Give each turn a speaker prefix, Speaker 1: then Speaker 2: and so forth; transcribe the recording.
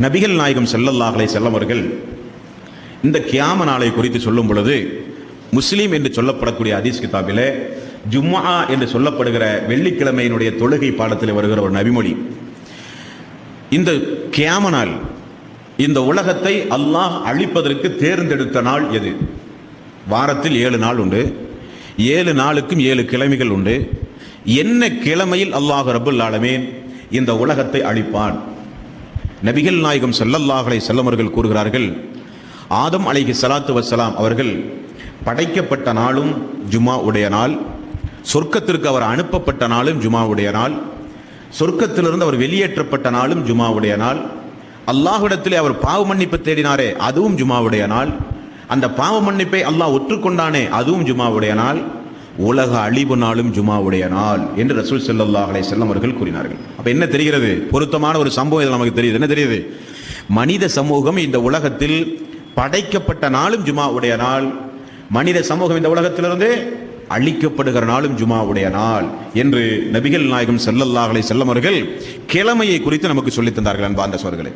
Speaker 1: நபிகள் நாயகம் செல்லல்லாஹலை செல்லவர்கள் இந்த கியாம நாளை குறித்து சொல்லும் பொழுது முஸ்லீம் என்று சொல்லப்படக்கூடிய அதீஸ் கிதாபிலே ஜும்மா என்று சொல்லப்படுகிற வெள்ளிக்கிழமையினுடைய தொழுகை பாடத்தில் வருகிற ஒரு நபிமொழி. இந்த கியாம நாள் இந்த உலகத்தை அல்லாஹ் அழிப்பதற்கு தேர்ந்தெடுத்த நாள் எது? வாரத்தில் ஏழு நாள் உண்டு. ஏழு நாளுக்கும் ஏழு கிழமைகள் உண்டு. என்ன கிழமையில் அல்லாஹ் ரபுல் ஆலமீன் இந்த உலகத்தை அழிப்பான்? நபிகள் நாயகம் செல்லல்லாஹலை செல்லமர்கள் கூறுகிறார்கள் ஆதம் அலைகி சலாத்து வசலாம் அவர்கள் படைக்கப்பட்ட நாளும் ஜுமா உடைய நாள் சொர்க்கத்திற்கு அவர் அனுப்பப்பட்ட நாளும் ஜுமாவுடைய நாள் சொர்க்கத்திலிருந்து அவர் வெளியேற்றப்பட்ட நாளும் ஜுமாவுடைய நாள் அல்லாஹ்விடத்திலே அவர் பாவ மன்னிப்பு தேடினாரே அதுவும் ஜுமாவுடைய நாள் அந்த பாவ மன்னிப்பை அல்லாஹ் ஒற்றுக்கொண்டானே அதுவும் ஜுமாவுடைய நாள் உலக அழிவு நாளும் ஜுமாவுடைய நாள் என்று ரசூல் செல்லல்லா அலை செல்லம் அவர்கள் கூறினார்கள். அப்போ என்ன தெரிகிறது? பொருத்தமான ஒரு சம்பவம் இதில் நமக்கு தெரியுது. என்ன தெரியுது? மனித சமூகம் இந்த உலகத்தில் படைக்கப்பட்ட நாளும் ஜுமாவுடைய நாள் மனித சமூகம் இந்த உலகத்திலிருந்து அழிக்கப்படுகிற நாளும் ஜுமாவுடைய நாள் என்று நபிகள் நாயகம் ஸல்லல்லாஹு அலைஹி வஸல்லம் அவர்கள் கிழமையை குறித்து நமக்கு சொல்லித் தந்தார்கள் அன்பார்ந்த சோர்களே.